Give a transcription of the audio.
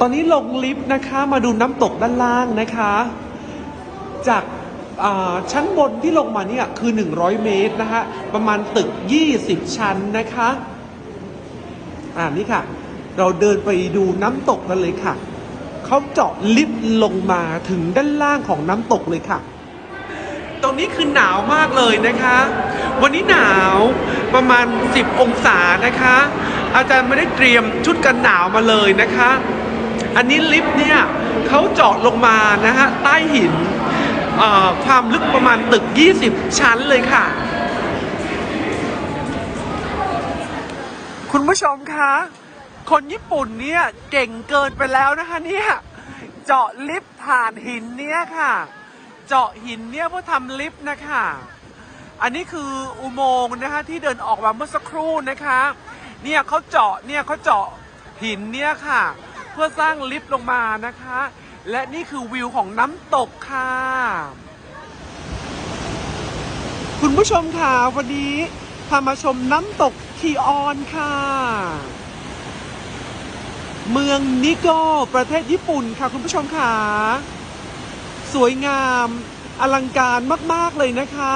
ตอนนี้ลงลิฟต์นะคะ มาดูน้ำตกด้านล่างนะคะ จากชั้นบนที่ลงมาเนี่ยคือ 100 เมตรนะคะประมาณตึก 20 ชั้นนะคะอ่านี่ค่ะ เราเดินไปดูน้ำตกกันเลยค่ะเขาเจาะลิฟต์ลงมาถึงด้านล่างของน้ำตกเลยค่ะ ตรงนี้คือหนาวมากเลยนะคะ วันนี้หนาวประมาณ 10 องศานะคะ อาจารย์ไม่ได้เตรียมชุดกันหนาวมาเลยนะคะ อันนี้ลิฟต์เนี่ยเขาเจาะลงมานะฮะใต้หินความลึกประมาณตึก 20 ชั้นเลยค่ะ คุณผู้ชมคะ คนญี่ปุ่นเนี่ยเก่งเกินไปแล้วนะคะเนี่ยเจาะลิฟต์ผ่านหินเนี่ยค่ะ เจาะหินเนี่ยเพื่อทำลิฟต์นะคะอันนี้คืออุโมงค์นะคะที่เดินออกมาเมื่อสักครู่นะคะ เนี่ยเขาเจาะเนี่ยเขาเจาะหินเนี่ยค่ะ เพื่อสร้างลิฟต์ลงมานะคะ และนี่คือวิวของน้ำตกค่ะ คุณผู้ชมค่ะวันนี้พามาชมน้ำตกคีออนค่ะ เมืองนิโกประเทศญี่ปุ่นค่ะคุณผู้ชมค่ะ สวยงามอลังการมาก ๆ เลยนะคะ